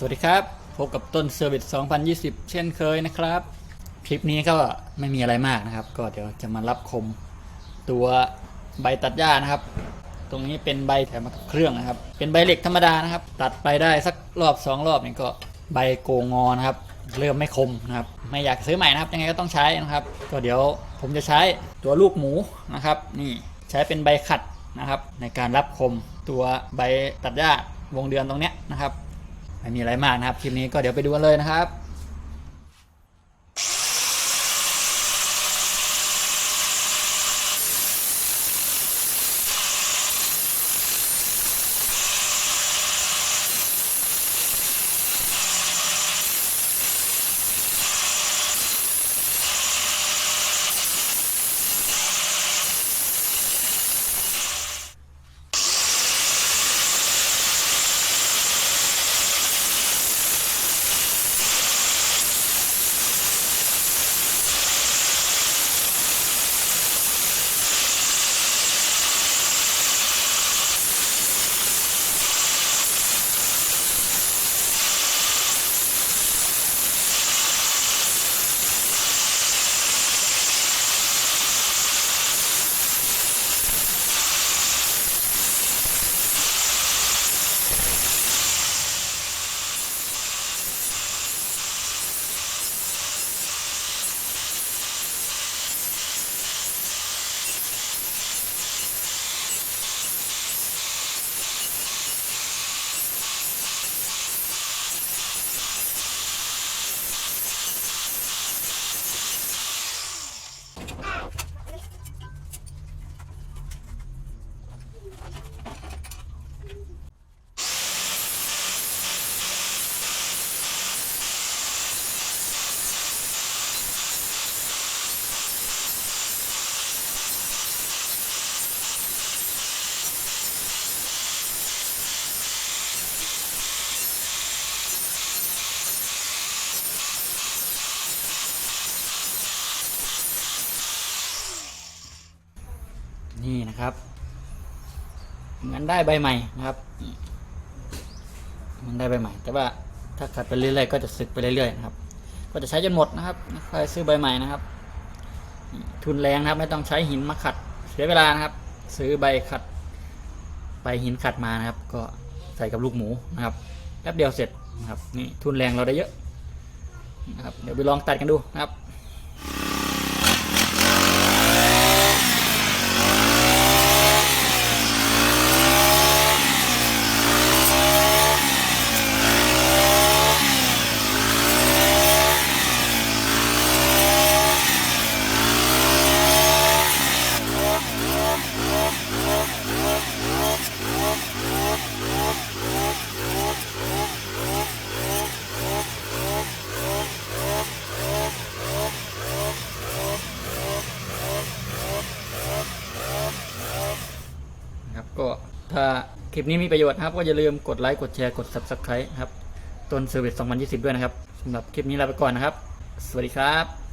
สวัสดีครับ พบกับต้นเซอร์วิส2020 เช่นเคยนะครับ คลิปนี้ก็ไม่มีอะไรมากนะครับ ก็เดี๋ยวจะมารับคมตัวใบตัดหญ้านะครับ ตรงนี้เป็นใบแถมมากับเครื่องนะครับ เป็นใบเหล็กธรรมดานะครับ ตัดไปได้สักรอบสองรอบนี่ก็ใบโกงงอนะครับ เริ่มไม่คมนะครับ ไม่อยากซื้อใหม่นะครับ ยังไงก็ต้องใช้นะครับ ก็เดี๋ยวผมจะใช้ตัวลูกหมูนะครับ นี่ใช้เป็นใบขัดนะครับ ในการรับคมตัวใบตัดหญ้าวงเดือนตรงเนี้ยนะครับ ไม่มีอะไรมากนะครับคลิปนี้ก็เดี๋ยวไปดูกันเลยนะครับ นี่นะครับ เหมือนได้ใบใหม่นะครับมันได้ใบใหม่ แต่ว่าถ้าขัดไปเรื่อยๆก็จะสึกไปเรื่อยๆนะครับ ก็จะใช้จนหมดนะครับไม่ค่อยซื้อใบใหม่นะครับ ทุนแรงนะครับ ไม่ต้องใช้หินมาขัด เสียเวลานะครับ ซื้อใบขัดใบหินขัดมานะครับ ก็ใส่กับลูกหมูนะครับแป๊บเดียวเสร็จนะครับนี่ทุนแรงเราได้เยอะนะครับเดี๋ยวไปลองตัดกันดูนะครับก็ ถ้าคลิปนี้มีประโยชน์นะครับ ก็อย่าลืมกดไลค์กดแชร์กด subscribe ครับต้นเซอร์วิส2020 ด้วยนะครับสำหรับคลิปนี้ลาไปก่อนนะครับ สวัสดีครับ